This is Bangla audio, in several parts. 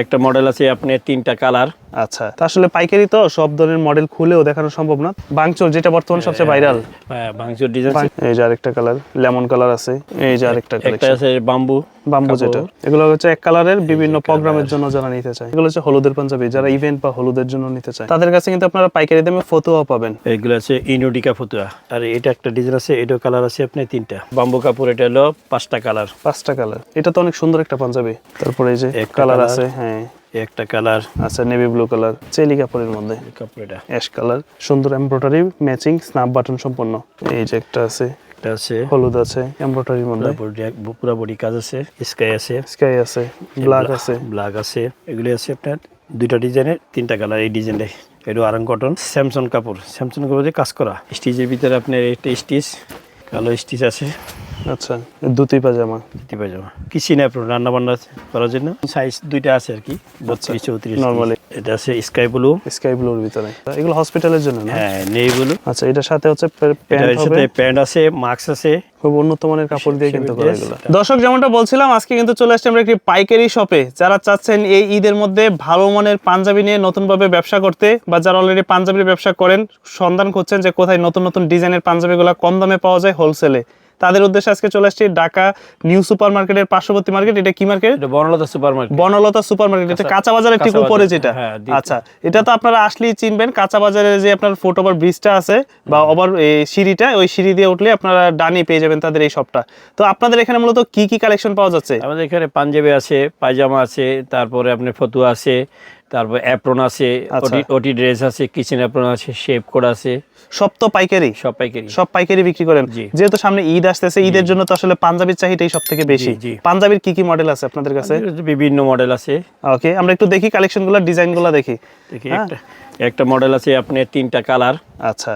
একটা মডেল আছে আপনার তিনটা কালার আচ্ছা তা আসলে পাইকারি তো সব ধরনের মডেল খুলেও দেখানো সম্ভব না। বাংচুর যেটা বর্তমানে সবচেয়ে ভাইরাল ভাঙচুর ডিজাইন এই যে আরেকটা কালার লেমন কালার আছে এই যে আরেকটা একটা আছে বাম্বু বাম্বু যেটা। এগুলো হচ্ছে এক কালারের বিভিন্ন প্রোগ্রামের জন্য যারা নিতে চায়। এগুলো হচ্ছে হলুদের পাঞ্জাবি যারা ইভেন্ট বা হলুদের জন্য নিতে চায়। তাদের কাছে কিন্তু আপনারা পাইকারি দামে ফতোয়া পাবেন। এগুলো আছে ইনোডিকা ফতুয়া। আর এটা একটা ডিজাইন আছে এটাও কালার আছে আপনি তিনটা। বাম্বু কাপড় এটা হলো পাঁচটা কালার পাঁচটা কালার এটা তো অনেক সুন্দর একটা পাঞ্জাবি। তারপরে এই যে কালার আছে। হ্যাঁ একটা কালার আচ্ছা নেভি ব্লু কালার চেলি কাপড়ের মধ্যে। কাপড় এটা অ্যাশ কালার সুন্দর এমব্রয়ডারি ম্যাচিং স্ন্যাপ বাটন সম্পন্ন। এই যে একটা আছে একটা আছে। হলুদ আছে এমব্রয়ডারির মধ্যে। পুরা বডি কাজ আছে স্কাই আছে। স্কাই আছে ব্ল্যাক আছে। ব্ল্যাক আছে এগুলি আছে আপনার দুইটা ডিজাইনের তিনটা কালার এই ডিজাইনটাই এটা আরাং কটন স্যামসং কাপড়। স্যামসং কাপড় দিয়ে কাজ করা স্টিচের ভিতরে আপনার একটা স্টিচ কালো স্টিচ আছে। আচ্ছা ধুতি পাজামা। ধুতি পাজামা। কিছু না আপনার রান্না বান্না করার জন্য? সাইজ দুইটা আছে আর কি বত্রিশ চৌত্রিশ Normally। এটা আছে স্কাই ব্লু স্কাই ব্লুর ভিতরে। এগুলো হসপিটালের জন্য না? হ্যাঁ নেই ব্লু আচ্ছা এটার সাথে হচ্ছে প্যান্ট সাথে প্যান্ট আছে মাস্ক আছে। খুব উন্নত মানের কাপড় দিয়ে কিন্তু করা এগুলো। দর্শক যেমনটা বলছিলাম আজকে কিন্তু চলে আসছে আমরা একটি পাইকারি শপে যারা চাচ্ছেন এই ঈদের মধ্যে ভালো মানের পাঞ্জাবি নিয়ে নতুনভাবে ব্যবসা করতে বা যারা অলরেডি পাঞ্জাবির ব্যবসা করেন সন্ধান করছেন যে কোথায় নতুন নতুন ডিজাইনের পাঞ্জাবিগুলো কম দামে পাওয়া যায় হোলসেলে তাদের উদ্দেশ্যে আজকে চলে আসছি ঢাকা নিউ সুপার মার্কেটের পার্শ্ববর্তী মার্কেট। এটা কি মার্কেট? এটা Banalata super market Banalata super market এটা কাঁচা বাজারের ঠিক উপরে যেটা হ্যাঁ, আচ্ছা এটা তো আপনারা আসলেই চিনবেন। কাঁচা বাজারে যে আপনার ফুট ওভার ব্রিজটা আছে বা ওভার সিঁড়িটা ওই সিঁড়ি দিয়ে উঠলে আপনারা ডানি পেয়ে যাবেন তাদের এই শপটা তো আপনাদের এখানে মূলত কি কি কালেকশন পাওয়া যাচ্ছে? আমাদের এখানে পাঞ্জাবি আছে পায়জামা আছে তারপরে আপনার ফতুয়া আছে তারপর অ্যাপ্রন আছে আচ্ছা। ওটি ড্রেস আছে কিচেন অ্যাপ্রন আছে শেপ কোড আছে। সব তো পাইকারি? সব পাইকারি। সব পাইকারি বিক্রি করেন। যেহেতু সামনে ঈদ আসতেছে ঈদের জন্য তো আসলে পাঞ্জাবির চাহিদাই সব থেকে বেশি। পাঞ্জাবির কি কি মডেল আছে আপনাদের কাছে? বিভিন্ন মডেল আছে। ওকে আমরা একটু দেখি কালেকশন কালেকশনগুলো ডিজাইনগুলো দেখি। দেখি হ্যাঁ। একটা মডেল আছে আপনার তিনটা কালার আচ্ছা।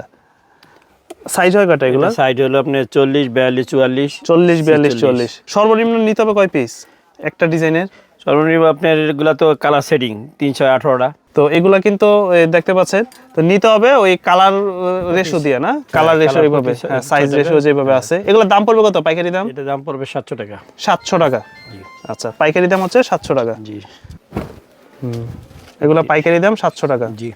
সাইজ হয় কটা এগুলো? সাইড হলো আপনার চল্লিশ বিয়াল্লিশ চুয়াল্লিশ। চল্লিশ বিয়াল্লিশ চল্লিশ। সর্বনিম্ন নিতে হবে কয় পিস একটা ডিজাইনের সর্বনিম্ন আপনার এগুলা তো কালার সেটিং তিনশো আঠারোটা। তো এগুলা কিন্তু দেখতে পাচ্ছেন? তো নিতে হবে ওই কালার রেশো দিয়ে না? কালার রেশো এইভাবে হ্যাঁ সাইজ টাকা। রেশো যেভাবে আছে। এগুলোর দাম পড়বে কত? পাইকারি দাম? এটা দাম পড়বে সাতশো টাকা। সাতশো টাকা? আচ্ছা পাইকারি দাম হচ্ছে সাতশো টাকা। জি। হুম এগুলো পাইকারি দাম সাতশো টাকা। জি।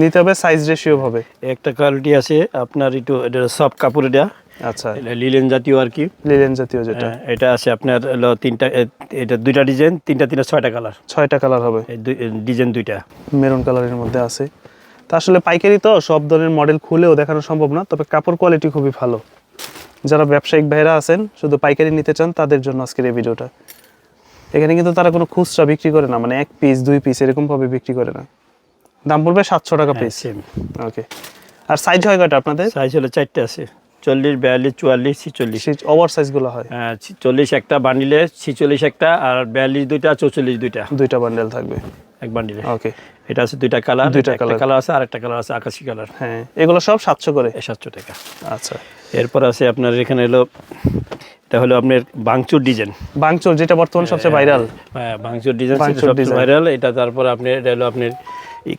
নিতে হবে সাইজ রেশিও হবে একটা কোয়ালিটি আছে আপনার একটু এটা সফট কাপড় এটা। আচ্ছা। লিলেন জাতীয় আর কি। লিলেন জাতীয় যেটা। হ্যাঁ, এটা আছে আপনার হলো তিনটা এটা দুইটা ডিজাইন তিনটা তিনটা ছয়টা কালার। ছয়টা কালার হবে। ডিজাইন দুইটা। মেরুন কালারের মধ্যে আছে। তা আসলে পাইকারি তো সব ধরনের মডেল খুলেও দেখানো সম্ভব না তবে কাপড় কোয়ালিটি খুবই ভালো। যারা ব্যবসায়িক ভাইরা আছেন শুধু পাইকারি নিতে চান তাদের জন্য আজকের এই ভিডিওটা এখানে কিন্তু তারা কোনো খুচরা বিক্রি করে না মানে এক পিস দুই পিস এরকম ভাবে বিক্রি করে না। দাম পড়বে সাতশো টাকা পিস সেম ওকে আর সাইজ হয় কয়টা আপনাদের? সাইজ হলো চারটে আছে। চল্লিশ বিয়াল্লিশ চুয়াল্লিশ ছিচল্লিশ। ওভার সাইজগুলো হয়। হ্যাঁ, চল্লিশ একটা বান্ডিলে ছিচল্লিশ একটা আর বিয়াল্লিশ দুইটা চৌচল্লিশ দুইটা। দুইটা বান্ডেল থাকবে। এক বান্ডিলে। ওকে এটা আছে দুইটা কালার দুইটা colour। কালার। আছে আর একটা কালার আছে আকাশি কালার। হ্যাঁ এগুলো সব সাতশো করে। সাতশো টাকা। আচ্ছা। এরপর আছে আপনার এখানে হলো এটা হলো আপনার বাংচুর ডিজাইন। বাংচোর যেটা বর্তমানে সবচেয়ে ভাইরাল হ্যাঁ ভাঙচুর ডিজাইন ভাইরাল এটা তারপর আপনি এটা হলো আপনার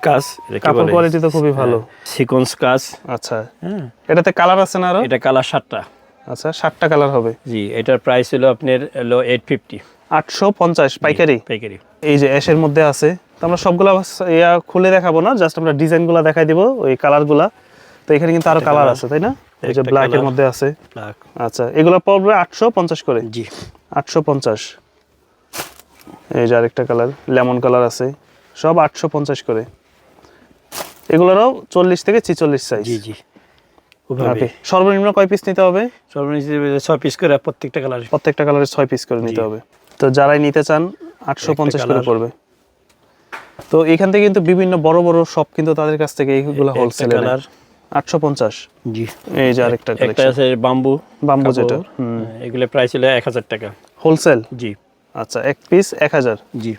কাজ কাপড় কোয়ালিটি তো খুবই ভালো। সিকোয়েন্স কাজ আচ্ছা। হ্যাঁ। এটাতে কালার আছে না আরও? এটা কালার সাতটা। আচ্ছা ষাটটা কালার হবে। জি এটার প্রাইস হলো আপনার হলো এইট ফিফটি আটশো পঞ্চাশ পাইকারি? পাইকারি। এই যে অ্যাশের মধ্যে আছে তো আমরা সবগুলা ইয়া খুলে দেখাবো না জাস্ট আমরা ডিজাইনগুলো দেখাই দিব ওই কালারগুলা তো এখানে কিন্তু আরও কালার আছে তাই না? এই যে ব্ল্যাক এর মধ্যে আছে। ব্ল্যাক আচ্ছা এগুলো পড়বে আটশো পঞ্চাশ করে? জি। আটশো পঞ্চাশ। এই যে আরেকটা কালার লেমন কালার আছে। সব আটশো পঞ্চাশ করে। এগুলোরও চল্লিশ থেকে ছিচল্লিশ সাইজ জি জি। সর্বনিম্ন কয় পিস নিতে হবে? সর্বনিম্ন ছয় পিস করে প্রত্যেকটা কালার প্রত্যেকটা কালারের ছয় পিস করে নিতে হবে। তো যারাই নিতে চান আটশো পঞ্চাশ করে পড়বে। তো এখান থেকে কিন্তু বিভিন্ন বড় বড় শপ কিন্তু তাদের কাছ থেকে এইগুলো হোলসেল কালার আটশো পঞ্চাশ। জি। এই যে আরেকটা একটা আছে বাম্বু বাম্বু যেটা। হুম হ্যাঁ, এগুলো প্রাইস হলো এক হাজার টাকা। হোলসেল জি। আচ্ছা এক পিস এক হাজার। জি।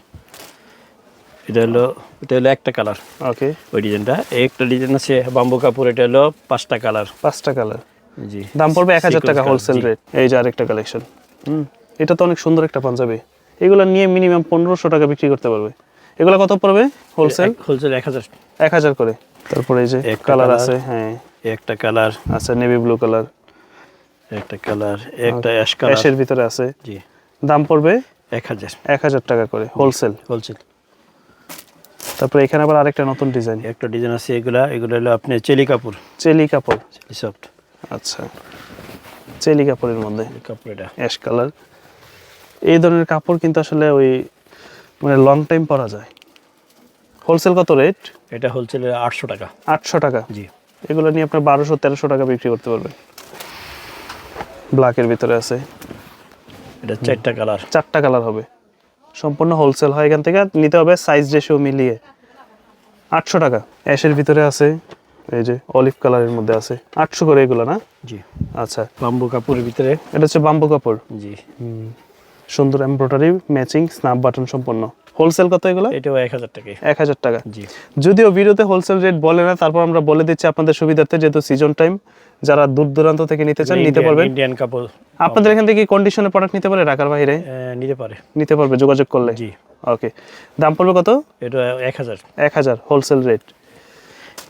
এটা হলো এটা হলো একটা কালার ওকে ওই ডিজাইনটা একটা ডিজাইন আছে বাম্বু কাপড় এটা হলো পাঁচটা কালার পাঁচটা কালার জি। দাম পড়বে এক হাজার টাকা হোলসেল রেট এই যে আরেকটা কালেকশন হুম। এটা তো অনেক সুন্দর একটা পাঞ্জাবি। এগুলো নিয়ে মিনিমাম পনেরোশো টাকা বিক্রি করতে পারবে। এগুলো কত পড়বে হোলসেল হোলসেল এক হাজার। এক হাজার করে। তারপরে এই যে একটা কালার আছে হ্যাঁ। একটা কালার আচ্ছা নেভি ব্লু কালার একটা কালার একটা অ্যাশ কালার অ্যাশের ভিতরে আছে। জি। দাম পড়বে এক হাজার। এক হাজার টাকা করে হোলসেল হোলসেল তারপরে এখানে আবার আরেকটা নতুন ডিজাইন একটা ডিজাইন আছে এগুলা এগুলো হলো আপনি চেলি কাপড়। চেলি কাপড়। চেলি সফট আচ্ছা। চেলি কাপড়ের মধ্যে। কাপড় এটা। Ash colour. এই ধরনের কাপড় কিন্তু আসলে ওই মানে লং টাইম পরা যায়। হোলসেল কত রেট এটা হোলসেলে আটশো টাকা। আটশো টাকা? জি। এগুলো নিয়ে আপনার বারোশো তেরোশো টাকা বিক্রি করতে পারবেন। ব্ল্যাকের ভিতরে আছে। এটা চারটা কালার চারটা কালার হবে। সম্পূর্ণ হোলসেল হয় এখান থেকে নিতে হবে সাইজ রেশিও মিলিয়ে। আটশো টাকা। অ্যাশের ভিতরে আছে এই যে অলিভ কালারের মধ্যে আছে। আটশো করে এগুলো না? জি। আচ্ছা। বাম্বু কাপড়ের ভিতরে। এটা হচ্ছে বাম্বু কাপড়। জি। সুন্দর এমব্রয়ডারি ম্যাচিং স্ন্যাপ বাটন সম্পন্ন হোলসেল কত এগুলো? এটাও এক হাজার টাকায়। এক হাজার টাকা। জি। যদিও ভিডিওতে হোলসেল রেট বলে না তারপর আমরা বলে দিচ্ছি আপনাদের সুবিধার্থে যেহেতু সিজন টাইম যারা দূর দূরান্ত থেকে নিতে চান নিতে পারবেন। ইন্ডিয়ান কাপড় আপনাদের এখান থেকে কন্ডিশনে প্রোডাক্ট নিতে পারে ঢাকার বাইরে? নিতে পারে। নিতে পারবে যোগাযোগ করলে? জি। ওকে দাম পড়বে কত? এটা এক হাজার। এক হাজার হোলসেল রেট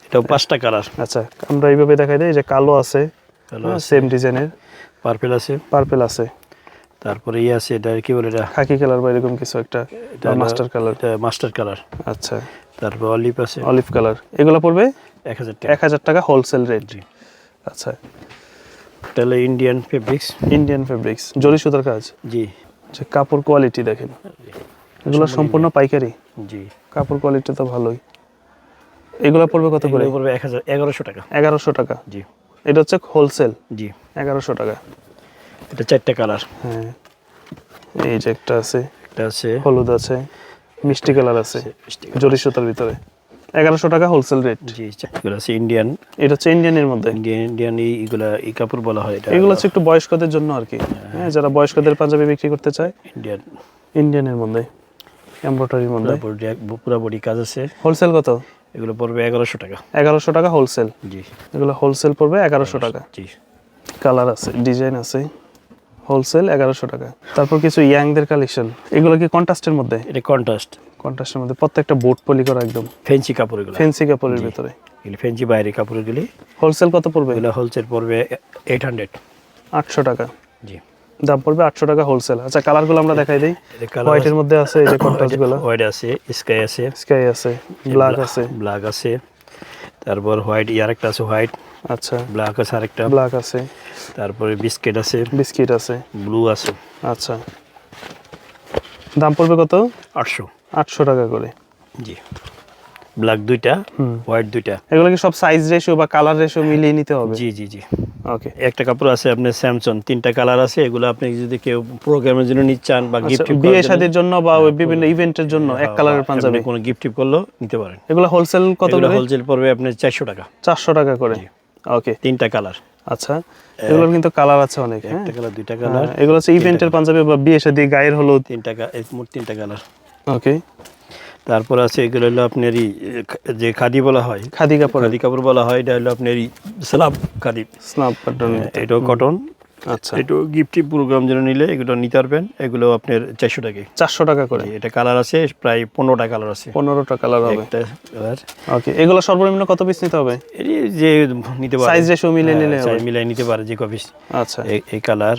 এটাও পাঁচটা কালার আচ্ছা আমরা এইভাবে দেখাই দিই যে কালো আছে কালো সেম ডিজাইনের পার্পেল আছে। পার্পেল আছে। তারপরে ইয়ে আছে এটা কি বলে এটা? খাকি কালার বা এরকম কিছু একটা এটা মাস্টার কালার এটা মাস্টার কালার আচ্ছা। তারপর অলিভ আছে। অলিভ কালার এগুলো পড়বে এক হাজার টাকা। এক হাজার টাকা হোলসেল রেট জি। আচ্ছা। তাহলে ইন্ডিয়ান ফেব্রিক্স ইন্ডিয়ান ফেব্রিক্স জরি সুতার কাজ? জি। আচ্ছা কাপড় কোয়ালিটি দেখেন। এগুলো সম্পূর্ণ পাইকারি? জি। কাপড় কোয়ালিটি তো ভালোই। এগুলো পড়বে কত করে? পড়বে এক হাজার এগারোশো টাকা। এগারোশো টাকা? জি। এটা হচ্ছে হোলসেল জি। এগারোশো টাকা। এটা চারটা কালার হ্যাঁ। এই যে একটা আছে। এটা আছে। হলুদ আছে মিষ্টি কালার আছে। মিষ্টি জরি সুতার ভিতরে। এগারোশো টাকা হোলসেল রেট জি এগুলো আছে ইন্ডিয়ান এটা হচ্ছে ইন্ডিয়ানের মধ্যে। ইন্ডিয়ান ইন্ডিয়ান এই এগুলা এই কাপড় বলা হয় এটা। এগুলো হচ্ছে একটু বয়স্কদের জন্য আর কি। হ্যাঁ। যারা বয়স্কদের পাঞ্জাবি বিক্রি করতে চায়। ইন্ডিয়ান ইন্ডিয়ানের মধ্যে। এমব্রয়ডারির মধ্যে। পুরা বডি কাজ আছে। হোলসেল কত? এগুলো পড়বে এগারোশো টাকা। এগারোশো টাকা হোলসেল জি। এগুলো হোলসেল পড়বে এগারোশো টাকা। জি। কালার আছে ডিজাইন আছে। হোলসেল এগারোশো টাকা। তারপর কিছু ইয়াংদের কালেকশন এগুলো কি কন্ট্রাস্টের মধ্যে? এটা কন্ট্রাস্ট কন্ট্রাস্টের মধ্যে প্রত্যেকটা বোট পলি করা একদম। ফেন্সি কাপড় এগুলো। ফেন্সি কাপড়ের ভিতরে। ফেন্সি বাইরে কাপড়গুলি। হোলসেল কত পড়বে? এগুলো হোলসেল পড়বে এইট হান্ড্রেড আটশো টাকা। জি। দাম পড়বে আটশো টাকা হোলসেল আচ্ছা কালারগুলো আমরা দেখাই দিই। কালার হোয়াইটের মধ্যে আছে এই যে কন্ট্রাস্টগুলো হোয়াইট আছে স্কাই আছে। স্কাই আছে ব্ল্যাক আছে। ব্ল্যাক আছে। তারপর হোয়াইট ইয়ার একটা আছে হোয়াইট আচ্ছা। ব্ল্যাক আছে আরেকটা। ব্ল্যাক আছে। তারপরে বিস্কিট আছে। বিস্কিট আছে। ব্লু আছে। আচ্ছা। দাম পড়বে কত? আটশো। আটশো টাকা করে। জি। ব্ল্যাক দুইটা হোয়াইট দুইটা। এগুলো কি সব সাইজ রেশিও বা কালার রেশিও মিলিয়ে নিতে হবে? জি জি জি। ওকে একটা কাপড় আছে আপনার স্যামসং তিনটা কালার আছে এগুলো আপনি যদি কেউ প্রোগ্রামের জন্য নিতে চান বা আচ্ছা, গিফট বিয়ে শাদীর জন্য বা ওই বিভিন্ন ইভেন্টের জন্য এক কালারের পাঞ্জাবি। কোনো গিফট টিপ করলেও নিতে পারেন। এগুলো হোলসেল কত করে? হোলসেল পড়বে আপনার চারশো টাকা। চারশো টাকা করে। ওকে তিনটা কালার। আচ্ছা এগুলোর কিন্তু কালার আছে অনেক হ্যাঁ? একটা কালার দুইটা কালার। হ্যাঁ, এগুলো হচ্ছে ইভেন্টের পাঞ্জাবি বা বিয়ে শাদী গায়ের হলো তিনটা মোট তিনটা কালার। ওকে। তারপর আছে এগুলো হলো আপনার যে খাদি বলা হয়। খাদি কাপড়। খাদি কাপড় বলা হয় এটা হলো আপনার স্লাব খাদি। স্লাব কটন এটাও কটন আচ্ছা। এটাও গিফট প্রোগ্রাম জন্য নিলে এগুলো নিতে পারবেন। এগুলো আপনার চারশো টাকায় চারশো টাকা করে? এটা কালার আছে প্রায় পনেরোটা কালার আছে। পনেরোটা কালার হবে। কালার ওকে এগুলো সর্বনিম্ন কত পিস নিতে হবে? এই যে নিতে পারে। সাইজ রেশিও মিলিয়ে নিলে মিলাই নিতে পারে যে কপিস আচ্ছা। এই কালার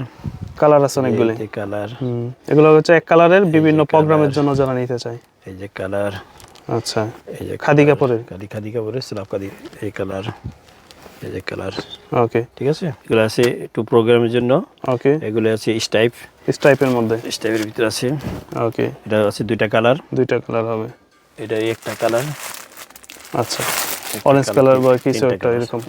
কালার আছে অনেকগুলি। এই কালার এগুলো হচ্ছে এক কালারের বিভিন্ন প্রোগ্রামের জন্য যারা নিতে চায়। এই যে কালার আচ্ছা। এই যে খাদি কাপড়ের? খাদি খাদি কাপড়ের স্লাব খাদি এই কালার এই যে কালার ওকে ঠিক আছে? এগুলো আছে একটু প্রোগ্রামের জন্য। ওকে এগুলো আছে স্টাইপ স্ট্রাইপের মধ্যে। স্টাইপের ভিতরে আছে। ওকে এটা আছে দুইটা কালার দুইটা কালার হবে। এটা একটা কালার আচ্ছা। অরেঞ্জ কালার বা কিছু একটা এরকম।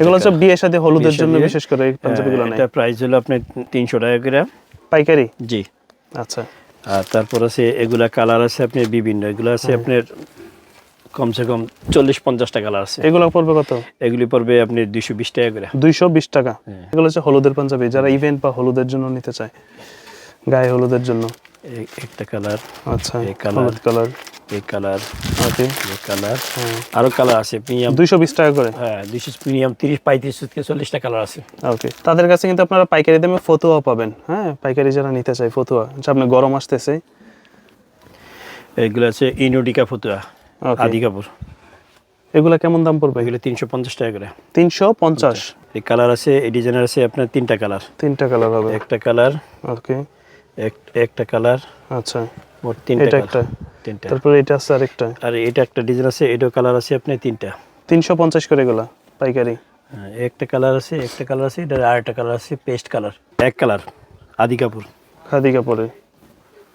এগুলো হচ্ছে বিয়ের সাথে হলুদের জন্য বিশেষ করে এই পাঞ্জাবিগুলো নেই। এটা প্রাইস হলো আপনার তিনশো টাকা করে। পাইকারি? জি। আচ্ছা। আর তারপর আছে এগুলা কালার আছে আপনি বিভিন্ন। এগুলো আছে আপনার কমসে কম চল্লিশ পঞ্চাশটা কালার আছে। এগুলো পড়বে কত? এগুলি পড়বে আপনি দুইশো বিশ টাকা করে। দুইশো বিশ টাকা। হ্যাঁ। এগুলো হচ্ছে হলুদের পাঞ্জাবি। যারা ইভেন্ট বা হলুদের জন্য নিতে চায় গায়ে হলুদের জন্য। একটা কালার আচ্ছা এই। হলুদ কালার। এই কালার ওকে। এই কালার। হ্যাঁ। আরও কালার আছে প্রিমিয়াম দুইশো বিশ টাকা করে? হ্যাঁ দুইশো প্রিমিয়াম তিরিশ পঁয়ত্রিশ থেকে চল্লিশটা কালার আছে। ওকে। তাদের কাছে কিন্তু আপনারা পাইকারি দামে ফতুয়া পাবেন। হ্যাঁ পাইকারি যারা নিতে চায় ফতুয়া। যে আপনি গরম আসতেছে। এগুলো আছে ইনোডিকা ফতুয়া। আদি কাপড়। এগুলা কেমন দাম পড়বে? এগুলো তিনশো পঞ্চাশ টাকা করে। তিনশো পঞ্চাশ? এই কালার আছে এই ডিজাইনের আছে আপনার তিনটা কালার। তিনটা কালার হবে। একটা কালার ওকে এক- একটা কালার। আচ্ছা। মোট তিনটা এটা একটা। তিনটা। তারপরে এটা আছে আরেকটা। আর এটা একটা ডিজাইন আছে এটাও কালার আছে আপনার তিনটা। তিনশো পঞ্চাশ করে এগুলা পাইকারি। হ্যাঁ, একটা কালার আছে একটা কালার আছে এটা আর একটা কালার আছে পেস্ট কালার। এক কালার আদি কাপড়। খাদি কাপড়ে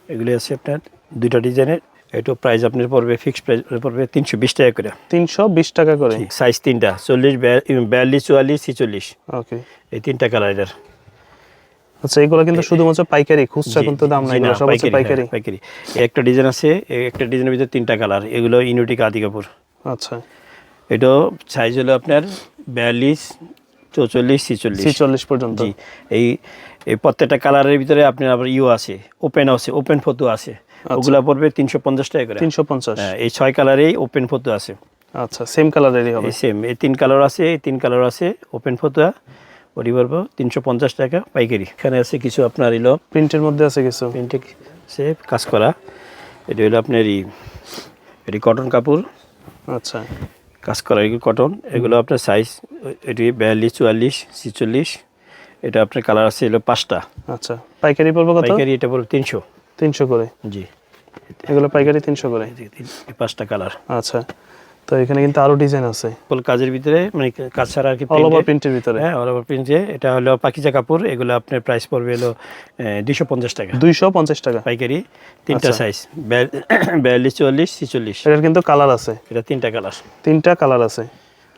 এগুলি আছে আপনার দুইটা ডিজাইনের এটা প্রাইস আপনার পড়বে ফিক্সড প্রাইস পড়বে তিনশো বিশ টাকা করে। তিনশো বিশ টাকা করে? সাইজ তিনটা চল্লিশ বিয়াল্লিশ চুয়াল্লিশ ছিচল্লিশ। ওকে। এই তিনটা কালার এটার আচ্ছা এগুলো কিন্তু শুধুমাত্র পাইকারি খুচরা কিন্তু দাম নাই সব হচ্ছে পাইকারি পাইকারি। একটা ডিজাইন আছে একটা ডিজাইনের ভিতরে তিনটা কালার এগুলো ইউনিটিক আদি কাপড় আচ্ছা। এটাও সাইজ হলো আপনার বিয়াল্লিশ চৌচল্লিশ ছিচল্লিশ। ছিচল্লিশ পর্যন্ত। জি এই এই প্রত্যেকটা কালারের ভিতরে আপনার আবার ইউ আছে ওপেন আছে ওপেন ফটো আছে। ওগুলা পড়বে তিনশো পঞ্চাশ টাকা করে। তিনশো পঞ্চাশ। হ্যাঁ, এই ছয় কালারেই ওপেন ফটো আছে। আচ্ছা সেম কালারেরই হবে। সেম এই তিন কালার আছে এই তিন কালার আছে ওপেন ফতুয়া। ওটি পড়ব তিনশো পঞ্চাশ টাকা পাইকারি। এখানে আছে কিছু আপনার এলো প্রিন্টের মধ্যে আছে কিছু? প্রিন্টে সে কাজ করা। এটি হলো আপনার এই এটি কটন কাপড়। আচ্ছা। কাজ করা এগুলো কটন এগুলো আপনার সাইজ এটি বিয়াল্লিশ চুয়াল্লিশ ছিচল্লিশ। এটা আপনার কালার আছে এলো পাঁচটা। আচ্ছা পাইকারি পড়বে কত? পাইকারি এটা পড়বে তিনশো। তিনশো করে? জি। এগুলো পাইকারি তিনশো করে? পাঁচটা কালার। আচ্ছা। তো এখানে কিন্তু আরও ডিজাইন আছে। ফুল কাজের ভিতরে মানে কাজ ছাড়া আর কি অল ওভার প্রিন্টের ভিতরে? হ্যাঁ অল ওভার প্রিন্টে এটা হলো পাকিজা কাপড় এগুলো আপনার প্রাইস পড়বে হলো দুশো পঞ্চাশ টাকা। দুইশো পঞ্চাশ টাকা। পাইকারি তিনটা আচ্ছা। সাইজ বিয়াল্লিশ চুয়াল্লিশ ছিচল্লিশ। এটার কিন্তু কালার আছে। এটা তিনটা কালার। তিনটা কালার আছে।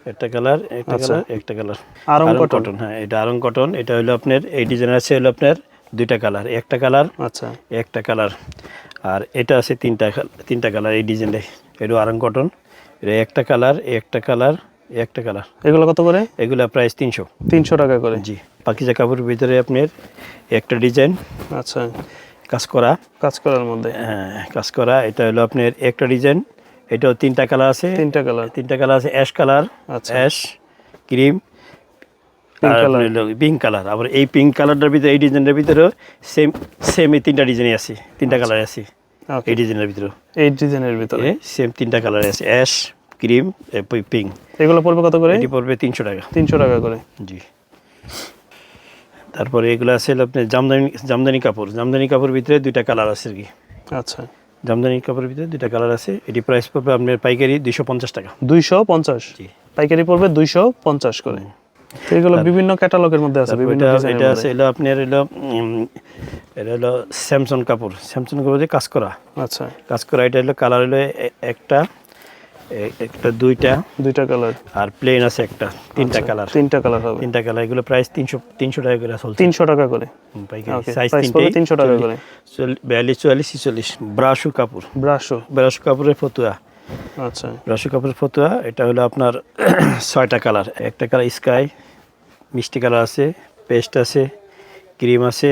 একটা কালার একটা আচ্ছা। কালার একটা কালার। আরং কটন হ্যাঁ এটা আরং কটন এটা হলো আপনার এই ডিজাইন আছে হলো আপনার দুইটা কালার একটা কালার আচ্ছা। একটা কালার। আর এটা আছে তিনটা তিনটা কালার এই ডিজাইনটাই এটা আরং কটন এটা একটা কালার একটা কালার একটা কালার। এগুলো কত করে? এগুলা প্রাইস তিনশো। তিনশো টাকা করে। জি পাকিজা কাপড়ের ভিতরে আপনার একটা ডিজাইন। আচ্ছা। কাজ করা। কাজ করার মধ্যে। হ্যাঁ, কাজ করা। এটা হলো আপনার একটা ডিজাইন। এটাও তিনটা কালার আছে। তিনটা কালার। তিনটা কালার আছে অ্যাশ কালার আচ্ছা। Ash cream. পিঙ্ক কালার আবার এই পিঙ্ক কালারটার ভিতরে এই ডিজাইনের ভিতরে সেম সেম এই তিনটা ডিজাইনই আছে তিনটা কালার আছে এই ডিজাইনের ভিতরে এই ডিজাইনের ভিতরে? সেম তিনটা কালার আছে অ্যাশ ক্রিম পিঙ্ক এগুলো পড়বে কত করে? এটি পড়বে তিনশো টাকা। তিনশো টাকা করে। জি। তারপরে এগুলো আছে আপনার জামদানি জামদানি কাপড়। জামদানি কাপড়ের ভিতরে দুইটা কালার আছে আর কি। আচ্ছা। জামদানি কাপড়ের ভিতরে দুইটা কালার আছে এটি প্রাইস পড়বে আপনার পাইকারি দুইশো পঞ্চাশ টাকা। দুইশো পঞ্চাশ? জি। পাইকারি পড়বে দুইশো পঞ্চাশ করে। এগুলো বিভিন্ন ক্যাটালগের মধ্যে আছে বিভিন্ন এটা এটা। আছে আপনার এলো এটা হলো স্যামসং কাপড়। স্যামসং কাপড় দিয়ে কাজ করা। আচ্ছা। কাজ করা এটা হলো কালার হলো একটা একটা দুইটা দুইটা কালার আর প্লেন আছে একটা তিনটা কালার তিনটা কালার হবে। তিনটা কালার এগুলো প্রাইস তিনশো তিনশো টাকা করে চলছে। তিনশো টাকা করে। সাইজ 300 টাকা করে। বিয়াল্লিশ চুয়াল্লিশ ছিচল্লিশ ব্রাশু কাপড়। ব্রাশও ব্রাশু কাপড়ের ফতুয়া। আচ্ছা। ব্রাশু কাপড়ের ফতুয়া এটা হলো আপনার ছয়টা কালার। একটা কালার স্কাই মিষ্টি কালার আছে পেস্ট আছে ক্রিম আছে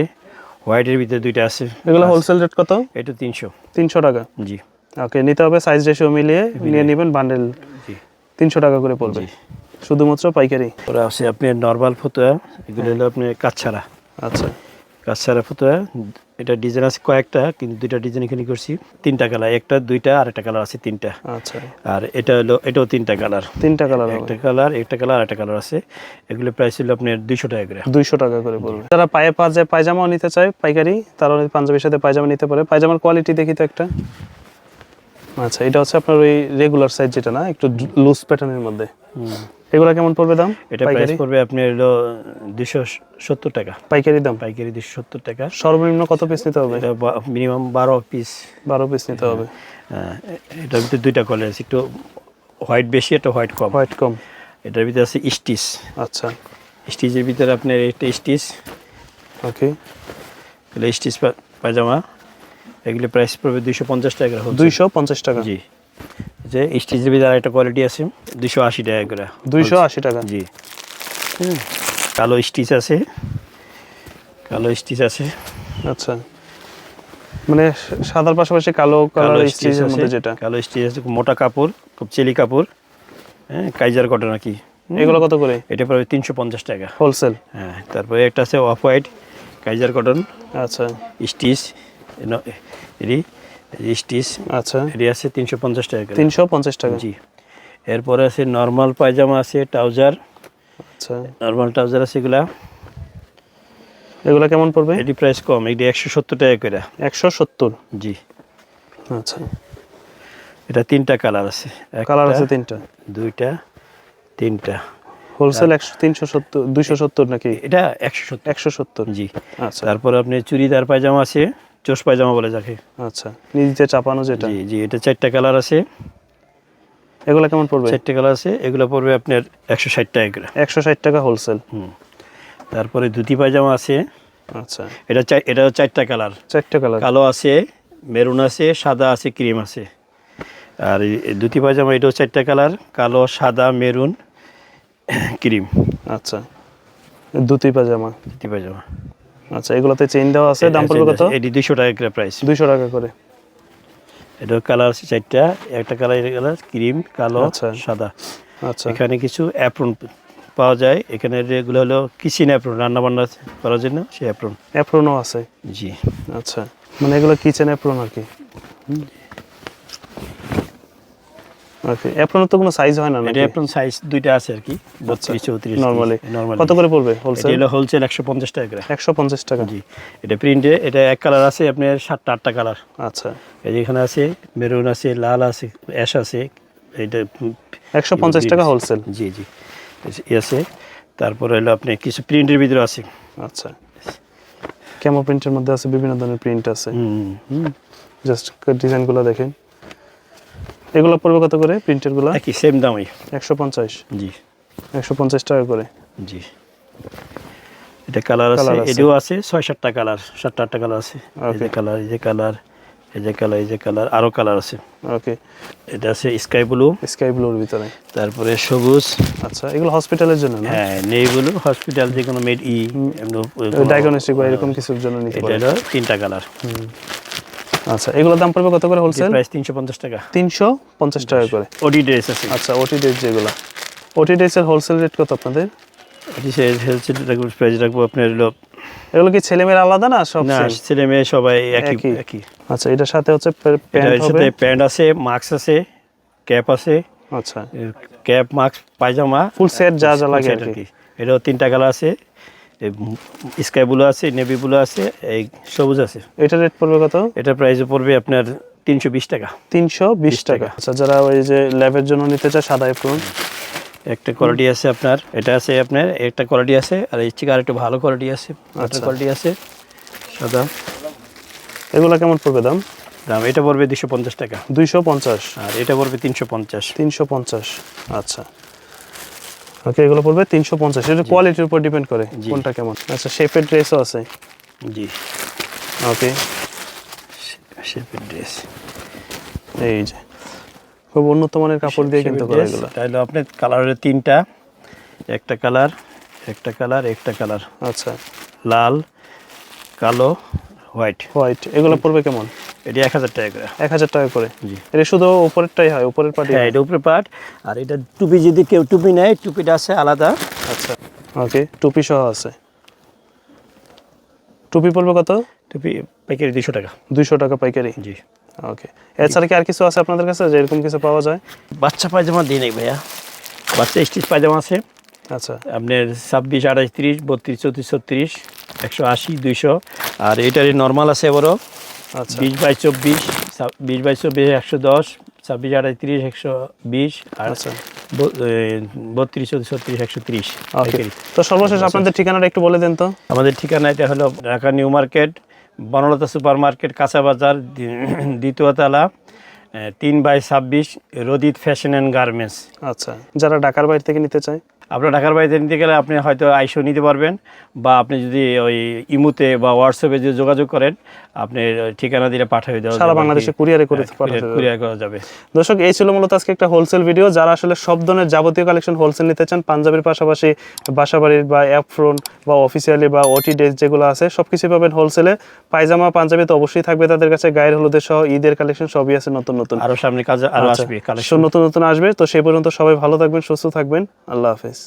হোয়াইটের ভিতরে দুইটা আছে। এগুলো হোলসেল রেট কত? এটা তিনশো। তিনশো টাকা? জি। ওকে নিতে হবে সাইজ রেশিও মিলিয়ে নিয়ে নেবেন বান্ডেল জি। তিনশো টাকা করে পড়বে। শুধুমাত্র পাইকারি। ওরা আছে আপনি নর্মাল ফতুয়া এগুলো হলো আপনার কাছাড়া আচ্ছা। কাছাড়া ফতুয়া এটা ডিজাইন আছে কয়েকটা কিন্তু দুইটা ডিজাইন এখানে করছি। তিনটা কালার একটা দুইটা আর একটা কালার আছে তিনটা। আচ্ছা। আর এটা হলো এটাও তিনটা কালার। তিনটা কালার একটা কালার একটা কালার আর একটা কালার আছে। এগুলো প্রাইস হলো আপনার দুইশো টাকা করে। দুইশো টাকা করে পড়বে। যারা পায়ে পাজে পায়জামাও নিতে চায় পাইকারি তারা পাঞ্জাবির সাথে পায়জামা নিতে পারে। পায়জামার কোয়ালিটি দেখি তো একটা। আচ্ছা এটা হচ্ছে আপনার ওই রেগুলার সাইজ যেটা না একটু লুজ প্যাটার্নের মধ্যে। এগুলো কেমন পড়বে দাম? এটা প্রাইস পড়বে আপনার হলো দুশো সত্তর টাকা। পাইকারি দাম? পাইকারি দুশো সত্তর টাকা। সর্বনিম্ন কত পিস নিতে হবে? এটা মিনিমাম বারো পিস বারো পিস নিতে হবে। এটার ভিতরে দুইটা কলার আছে একটু হোয়াইট বেশি একটা হোয়াইট কম। হোয়াইট কম। এটার ভিতরে আছে স্টিচ আচ্ছা। স্টিচের ভিতরে আপনার একটা স্টিচ ওকে এগুলো স্টিচ পায়জামা। এগুলো প্রাইস পড়বে দুইশো পঞ্চাশ টাকা দুইশো পঞ্চাশ টাকা। জি। যে স্টিচের ভিতরে আরেকটা কোয়ালিটি আছে দুইশো আশি টাকা করে দুইশো আশি টাকা। জি। কালো স্টিচ আছে। কালো স্টিচ আছে। আচ্ছা। মানে সাদার পাশাপাশি কালো কালার কালো স্টিচ স্টিচের আছে মধ্যে যেটা। কালো স্টিচ আছে মোটা কাপড় খুব চেলি কাপড়। হ্যাঁ কাইজার কটন আর কি এগুলো কত করে? এটা পড়বে তিনশো পঞ্চাশ টাকা। হোলসেল হ্যাঁ তারপরে একটা আছে অফ হোয়াইট কাইজার কটন আচ্ছা। স্টিচ স্টিচ আচ্ছা। এটি আছে তিনশো পঞ্চাশ টাকা তিনশো পঞ্চাশ টাকা। জি। এরপরে আছে নর্মাল পায়জামা আছে ট্রাউজার। আচ্ছা। নর্মাল ট্রাউজার আছে এগুলা। এগুলো কেমন পড়বে? এটি প্রাইস কম এটি একশো সত্তর টাকা করে। একশো সত্তর? জি। আচ্ছা। এটা তিনটা কালার আছে। কালার আছে তিনটা। দুইটা তিনটা। হোলসেল একশো তিনশো সত্তর দুইশো সত্তর নাকি? এটা একশো একশো সত্তর। জি। আচ্ছা। তারপর আপনি চুড়িদার পায়জামা আছে। চোষ পায়জামা বলে যাকে। আচ্ছা নিজে চাপানো যেটা। জি জি এটা চারটা কালার আছে। এগুলো কেমন পড়বে? চারটে কালার আছে এগুলো পড়বে আপনার একশো ষাট টাকা করে। একশো ষাট টাকা হোলসেল হুম তারপরে ধুতি পায়জামা আছে। আচ্ছা। এটা চাই এটা চারটা কালার। চারটে কালার। কালো আছে মেরুন আছে সাদা আছে ক্রিম আছে। আর ধুতি পায়জামা এটাও চারটা কালার কালো সাদা মেরুন ক্রিম। আচ্ছা ধুতি পায়জামা। ধুতি পায়জামা। আচ্ছা এগুলোতে চেইন দেওয়া আছে দাম পড়বে কত? এটি দুইশো টাকা করে প্রাইস দুইশো টাকা করে। এটা কালার আছে চারটা একটা কালার কালার ক্রিম কালো আচ্ছা। সাদা। আচ্ছা। এখানে কিছু অ্যাপ্রন পাওয়া যায়। এখানে এগুলো হলো কিচেন অ্যাপ্রন রান্না বান্না করার জন্য সেই অ্যাপ্রন অ্যাপ্রনও আছে? জি। আচ্ছা। মানে এগুলো কিচেন অ্যাপ্রন আর কি? ওকে অ্যাপ্রনের তো কোনো সাইজ হয় না এটা অ্যাপ্রন সাইজ দুইটা আছে আর কি। নর্মালি নর্মালি কত করে পড়বে হোলসেল টাকা করে। একশো পঞ্চাশ টাকা। জি। এটা প্রিন্টে এটা এক কালার আছে আপনার সাতটা আটটা কালার আচ্ছা। এই যে এখানে আছে মেরুন আছে লাল আছে অ্যাশ আছে এটা টাকা হোলসেল জি জি। আছে। তারপরে হলো আপনি কিছু প্রিন্টের ভিতরে আছে। আচ্ছা। ক্যামো প্রিন্টের মধ্যে আছে বিভিন্ন ধরনের প্রিন্ট আছে। হুম জাস্ট ডিজাইনগুলো দেখেন। এগুলো পড়বে কত করে প্রিন্টেরগুলো একই সেম দামই। একশো পঞ্চাশ। জি। একশো পঞ্চাশ টাকা করে। জি। এটা কালার আছে। এটাও আছে। ছয় সাতটা কালার সাতটা আটটা কালার আছে। এই যে কালার এই যে কালার এই যে কালার এই যে কালার আরও কালার আছে। ওকে এটা আছে স্কাই ব্লু স্কাই ব্লুর ভিতরে। তারপরে সবুজ। আচ্ছা এগুলো হসপিটালের জন্য না? হ্যাঁ নেই ব্লু হসপিটাল যে কোনো মেড ই ডায়াগনস্টিক বা এরকম কিছুর জন্য নিতে এটা পারে। হলো তিনটা কালার আচ্ছা এগুলোর দাম পড়বে কত করে হোলসেল প্রাইস তিনশো পঞ্চাশ টাকা। তিনশো পঞ্চাশ টাকা করে। ওডি ড্রেস আছে। আচ্ছা ওটি ডেস যেগুলো। ওটি ডেসের হোলসেল রেট কত আপনাদের? ওটি রাখব প্রাইস রাখব আপনার হলো এগুলো কি ছেলে মেয়ের আলাদা না সব না ছেলে মেয়ে সবাই একই একই। আচ্ছা এটার সাথে হচ্ছে প্যান্ট হবে সাথে প্যান্ট আছে মাস্ক আছে ক্যাপ আছে। আচ্ছা। ক্যাপ মাস্ক পায়জামা। ফুল সেট যা যা লাগে আর কি। এটাও তিনটা কালার আছে। স্কাই ব্লু আছে নেভি ব্লু আছে এই সবুজ আছে। এটা রেট পড়বে কত? এটা প্রাইস পড়বে আপনার তিনশো বিশ টাকা। তিনশো বিশ টাকা। আচ্ছা যারা ওই যে ল্যাবের জন্য নিতে চায় সাদা এপ্রন একটা কোয়ালিটি আছে আপনার এটা আছে আপনার একটা কোয়ালিটি আছে আর এই থেকে আরেকটা ভালো কোয়ালিটি আছে একটা আচ্ছা। কোয়ালিটি আছে সাদা। এগুলো কেমন পড়বে দাম? দাম এটা পড়বে দুশো পঞ্চাশ টাকা। দুইশো পঞ্চাশ। আর এটা পড়বে তিনশো পঞ্চাশ। তিনশো পঞ্চাশ। আচ্ছা। ওকে এগুলো পড়বে তিনশো পঞ্চাশ। এটা কোয়ালিটির উপর ডিপেন্ড করে কোনটা কেমন। আচ্ছা শেপের ড্রেসও আছে। জি। ওকে শেপের ড্রেস এই যে। খুব উন্নত মানের কাপড় দিয়ে কিন্তু করা এগুলো। তাহলে আপনার কালারের তিনটা। একটা কালার একটা কালার একটা কালার। আচ্ছা। লাল কালো হোয়াইট। হোয়াইট এগুলো পড়বে কেমন? এটি এক হাজার টাকা করে। এক হাজার টাকা করে। জি। এটা শুধু উপরেরটাই হয় উপরের পাটি হ্যাঁ এটা উপরে পাট আর এটা টুপি যদি কেউ টুপি নেয় টুপিটা আছে আলাদা। আচ্ছা ওকে টুপি সহ আছে। টুপি পড়বে কত? টুপি পাইকারি দুশো টাকা। দুইশো টাকা পাইকারি? জি। ওকে এছাড়া কি আর কিছু আছে আপনাদের কাছে যে এরকম কিছু পাওয়া যায়? বাচ্চা পায়জামা দিই নেই ভাইয়া। বাচ্চা স্টিচ পায়জামা আছে। আচ্ছা। আপনার ছাব্বিশ আঠাশ তিরিশ বত্রিশ চৌত্রিশ ছত্রিশ একশো আশি দুইশো। আর এটারই নর্মাল আছে বড় আচ্ছা বিশ বাই চব্বিশ বিশ বাই চব্বিশ একশো দশ ছাব্বিশ আঠাশ তিরিশ একশো বিশ আর আচ্ছা। বত্রিশ ছত্রিশ একশো তিরিশ। তো সর্বশেষ আপনাদের ঠিকানাটা একটু বলে দেন তো। আমাদের ঠিকানা এটা হলো Dhaka new market Banalata super market কাঁচা বাজার দ্বি- দ্বিতীয় তলা তিন বাই ছাব্বিশ রোদিত ফ্যাশন অ্যান্ড গার্মেন্টস। আচ্ছা। যারা ঢাকার বাইরে থেকে নিতে চায়? আপনার ঢাকার বাড়িতে নিতে গেলে আপনি হয়তো আইসো নিতে পারবেন বা আপনি যদি ওই ইমুতে বা হোয়াটসঅ্যাপে যদি যোগাযোগ করেন আপনি ঠিকানা দিলে পাঠিয়ে দেওয়া সারা বাংলাদেশে কুরিয়ারে করে কুরিয়ার করা যাবে। দর্শক এই ছিল মূলত আজকে একটা হোলসেল ভিডিও যারা আসলে সব ধরনের যাবতীয় কালেকশন হোলসেল নিতে চান পাঞ্জাবের পাশাপাশি বাসাবাড়ির বা অ্যাপফ্রন বা অফিসিয়ালি বা ওটি ড্রেস যেগুলো আছে সব কিছু পাবেন হোলসেলে পায়জামা পাঞ্জাবি তো অবশ্যই থাকবে তাদের কাছে। গায়ের হলুদের সহ ঈদের কালেকশন সবই আছে নতুন নতুন। আরও সামনে কাজ আরও আচ্ছা, আসবে কালেকশন নতুন নতুন আসবে। তো সেই পর্যন্ত সবাই ভালো থাকবেন সুস্থ থাকবেন। আল্লাহ হাফেজ।